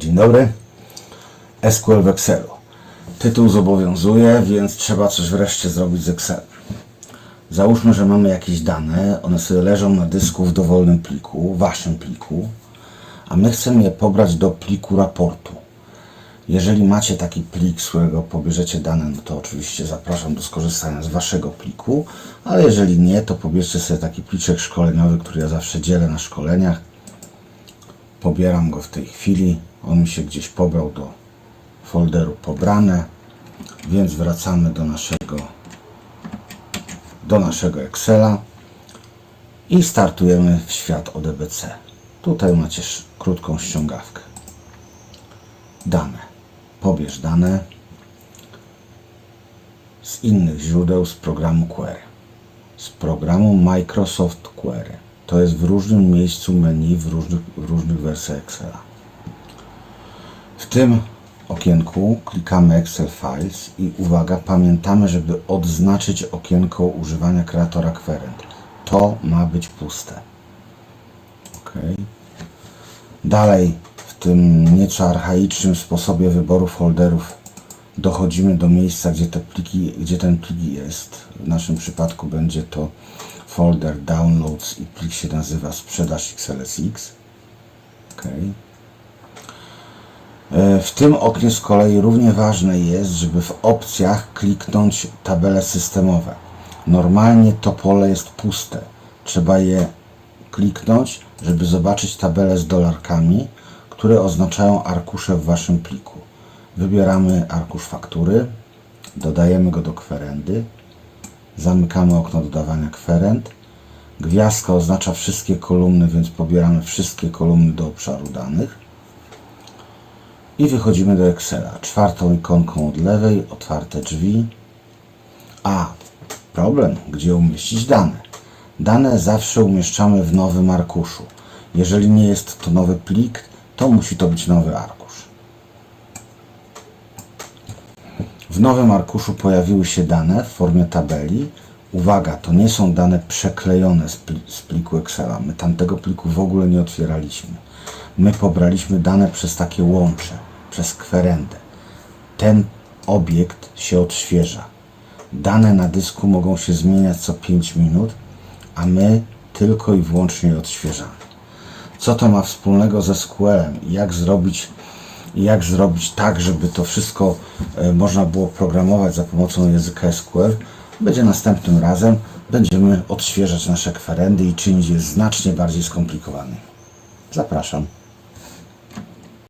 Dzień dobry. SQL w Excelu. Tytuł zobowiązuje, więc trzeba coś wreszcie zrobić z Excelem. Załóżmy, że mamy jakieś dane, one sobie leżą na dysku w dowolnym pliku, waszym pliku, a my chcemy je pobrać do pliku raportu. Jeżeli macie taki plik, z którego pobierzecie dane, no to oczywiście zapraszam do skorzystania z waszego pliku, ale jeżeli nie, to pobierzcie sobie taki pliczek szkoleniowy, który ja zawsze dzielę na szkoleniach. Pobieram go w tej chwili. On mi się gdzieś pobrał do folderu pobrane, więc wracamy do naszego do naszego Excela i startujemy w świat ODBC. Tutaj macie krótką ściągawkę. Dane. Pobierz dane z innych źródeł z programu Query. Z programu Microsoft Query. To jest w różnym miejscu menu w różnych, w różnych wersjach Excela. W tym okienku klikamy Excel Files i uwaga, pamiętamy, żeby odznaczyć okienko używania kreatora Querent. To ma być puste. Ok. Dalej w tym nieco archaicznym sposobie wyboru folderów dochodzimy do miejsca, gdzie, te pliki, gdzie ten plik jest. W naszym przypadku będzie to folder Downloads i plik się nazywa Sprzedaż XLSX. E, W tym oknie z kolei równie ważne jest, żeby w opcjach kliknąć tabele systemowe. Normalnie to pole jest puste. Trzeba je kliknąć, żeby zobaczyć tabelę z dolarkami, które oznaczają arkusze w Waszym pliku. Wybieramy arkusz faktury, dodajemy go do kwerendy, zamykamy okno dodawania kwerend. Gwiazdka oznacza wszystkie kolumny, więc pobieramy wszystkie kolumny do obszaru danych i wychodzimy do Excela. Czwartą ikonką od lewej, otwarte drzwi. A, problem, gdzie umieścić dane. Dane zawsze umieszczamy w nowym arkuszu. Jeżeli nie jest to nowy plik, to musi to być nowy arkusz. W nowym arkuszu pojawiły się dane w formie tabeli. Uwaga, to nie są dane przeklejone z, pli- z pliku Excela. My tamtego pliku w ogóle nie otwieraliśmy. My pobraliśmy dane przez takie łącze, przez kwerendę. Ten obiekt się odświeża. Dane na dysku mogą się zmieniać co 5 minut, a my tylko i wyłącznie je odświeżamy. Co to ma wspólnego ze SQL-em jak zrobić, i jak zrobić tak, żeby to wszystko e, można było programować za pomocą języka SQL, będzie następnym razem. Będziemy odświeżać nasze kwerendy i czynić je znacznie bardziej skomplikowane. Zapraszam.